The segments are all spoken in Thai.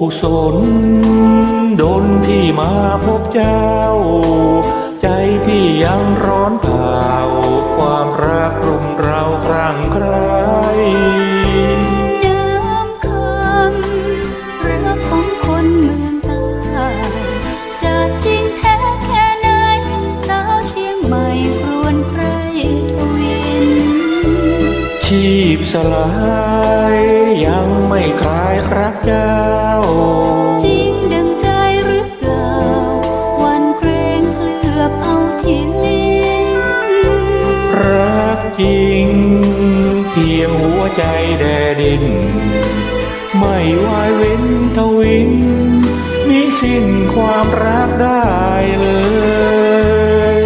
กุศลดนที่มาพบเจ้า ใจพี่ยังร้อนเผาความรักกลุ่มเราครั้งใครน้ำคำรักของคนเมืองใต้จะจริงแท้แค่ไหนสาวเชียงใหม่ครวนใครทวินชีพสลาย เพียงหัวใจแดดิน ไม่วายเว้นทวินมิสิ้นความรักได้เลย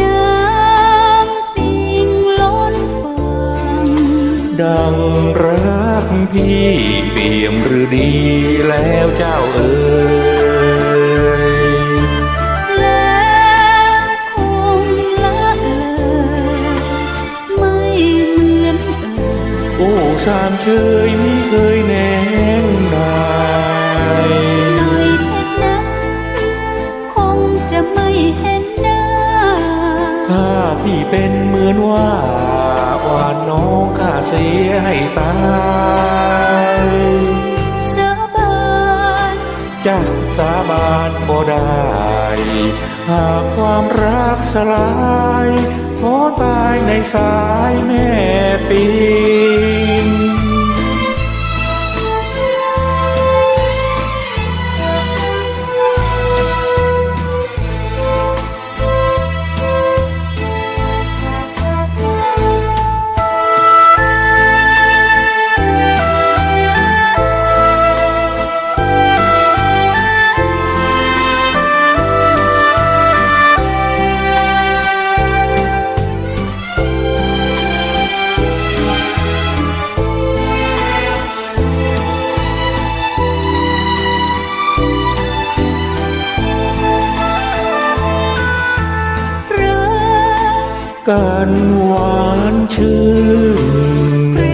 น้ำปิงล้นฟังดังรักพี่เปี่ยมหรือดีแล้วเจ้าเอ๋ย สามเชยไม่เคยแน่งนายหน่อยเถิดนะคงจะไม่เห็นหน้า ถ้าพี่เป็นเหมือนว่าหวาน้องข้าเสียให้ตายสาบานจะสาบานบ่ได้ หากความรักสลายขอตายในสายแม่ปิ กกันหวานชื่นเพล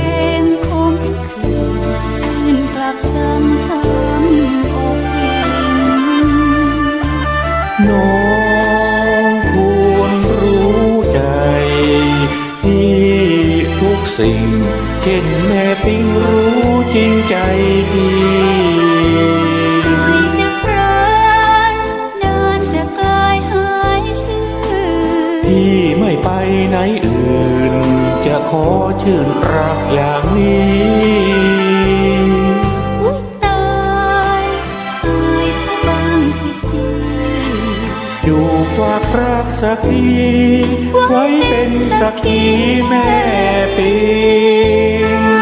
งคมคืนชื่นกลับช้ำช้ำอกยิงน้องควรรู้ใจ ที่ทุกสิ่ง เช่นแม่ปิ้งรู้จริงใจดี ชื่นรักอย่างนี้อุ๊ยตายตายเธอบ้างสิพี่อยู่ฝากรักสักทีไว้เป็นสักขีแม่ปิง